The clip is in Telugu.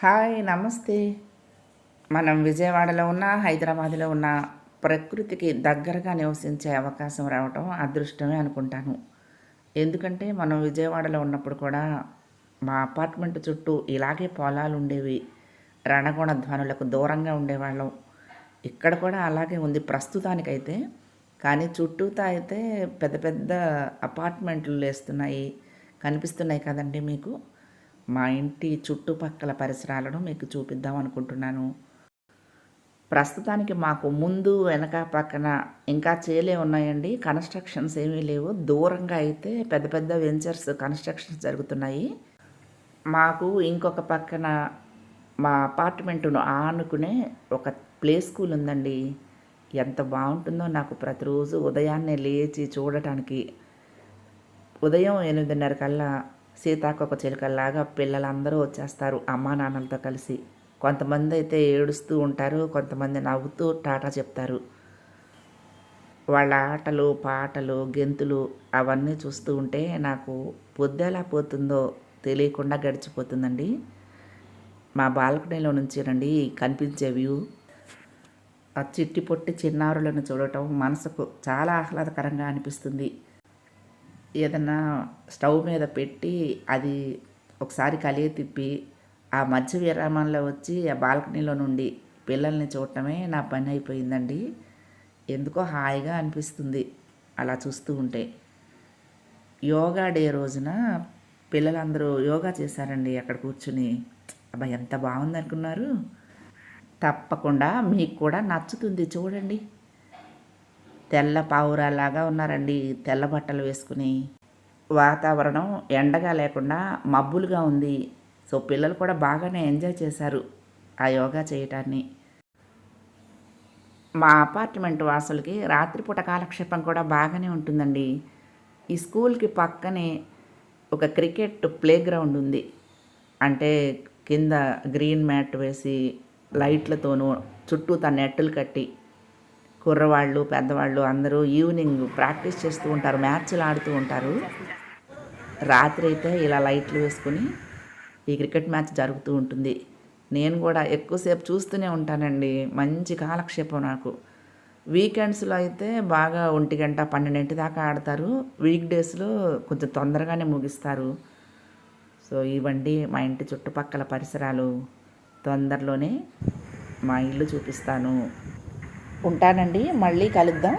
హాయ్ నమస్తే. మనం విజయవాడలో ఉన్న హైదరాబాద్లో ఉన్న ప్రకృతికి దగ్గరగా నివసించే అవకాశం రావటం అదృష్టమే అనుకుంటాను. ఎందుకంటే మనం విజయవాడలో ఉన్నప్పుడు కూడా మా అపార్ట్మెంట్ చుట్టూ ఇలాగే పొలాలు ఉండేవి. రణగోణ ధ్వనులకు దూరంగా ఉండేవాళ్ళం. ఇక్కడ కూడా అలాగే ఉంది ప్రస్తుతానికైతే. కానీ చుట్టూతా అయితే పెద్ద పెద్ద అపార్ట్మెంట్లు లేస్తున్నాయి. కనిపిస్తున్నాయి కదండి మీకు? మా ఇంటి చుట్టుపక్కల పరిసరాలను మీకు చూపిద్దాం అనుకుంటున్నాను. ప్రస్తుతానికి మాకు ముందు వెనక పక్కన ఇంకా చేలే ఉన్నాయండి. కన్స్ట్రక్షన్స్ ఏమీ లేవు. దూరంగా అయితే పెద్ద పెద్ద వెంచర్స్ కన్స్ట్రక్షన్స్ జరుగుతున్నాయి. మాకు ఇంకొక పక్కన మా అపార్ట్మెంట్ను ఆనుకునే ఒక ప్లే స్కూల్ ఉందండి. ఎంత బాగుంటుందో నాకు ప్రతిరోజు ఉదయాన్నే లేచి చూడటానికి ఉదయం ఎనిమిదిన్నర కల్లా సీతాకొక చిలుకల్లాగా పిల్లలందరూ వచ్చేస్తారు. అమ్మా నాన్నలతో కలిసి. కొంతమంది అయితే ఏడుస్తూ ఉంటారు. కొంతమంది నవ్వుతూ టాటా చెప్తారు. వాళ్ళ ఆటలు పాటలు గెంతులు అవన్నీ చూస్తూ ఉంటే నాకు పొద్దెలా పోతుందో తెలియకుండా గడిచిపోతుందండి. మా బాల్కనీలో నుంచి రండి. కనిపించే వ్యూ. ఆ చిట్టి పొట్టి చిన్నారులను చూడటం మనసుకు చాలా ఆహ్లాదకరంగా అనిపిస్తుంది. ఏదన్నా స్టవ్ మీద పెట్టి అది ఒకసారి కలియ తిప్పి ఆ మధ్య విరామంలో వచ్చి ఆ బాల్కనీలో నుండి పిల్లల్ని చూడటమే నా పని అయిపోయిందండి. ఎందుకో హాయిగా అనిపిస్తుంది అలా చూస్తూ ఉంటే. యోగా డే రోజున పిల్లలందరూ యోగా చేశారండి అక్కడ కూర్చుని. అబ్బా ఎంత బాగుంది అనుకున్నారు తప్పకుండా మీకు కూడా నచ్చుతుంది చూడండి. తెల్ల పావురాలాగా ఉన్నారండి. తెల్ల బట్టలు వేసుకుని వాతావరణం ఎండగా లేకుండా మబ్బులుగా ఉంది. సో పిల్లలు కూడా బాగానే ఎంజాయ్ చేశారు ఆ యోగా చేయటాన్ని. మా అపార్ట్మెంట్ వాసులకి రాత్రిపూట కాలక్షేపం కూడా బాగానే ఉంటుందండి. ఈ స్కూల్కి పక్కనే ఒక క్రికెట్ ప్లే గ్రౌండ్ ఉంది. అంటే కింద గ్రీన్ మ్యాట్ వేసి లైట్లతోనూ చుట్టూ తన నెట్టులు కట్టి కుర్రవాళ్ళు పెద్దవాళ్ళు అందరూ ఈవినింగ్ ప్రాక్టీస్ చేస్తూ ఉంటారు మ్యాచ్లు ఆడుతూ ఉంటారు. రాత్రి అయితే ఇలా లైట్లు వేసుకుని ఈ క్రికెట్ మ్యాచ్ జరుగుతూ ఉంటుంది. నేను కూడా ఎక్కువసేపు చూస్తూనే ఉంటానండి. మంచి కాలక్షేపం నాకు. వీకెండ్స్లో అయితే బాగా ఒంటి గంట పన్నెండింటి దాకా ఆడతారు. వీక్ డేస్లో కొంచెం తొందరగానే ముగిస్తారు. సో ఇవ్వండి మా ఇంటి చుట్టుపక్కల పరిసరాలు తొందరలోనే మా ఇల్లు చూపిస్తాను. ఉంటానండి. మళ్ళీ కలుద్దాం.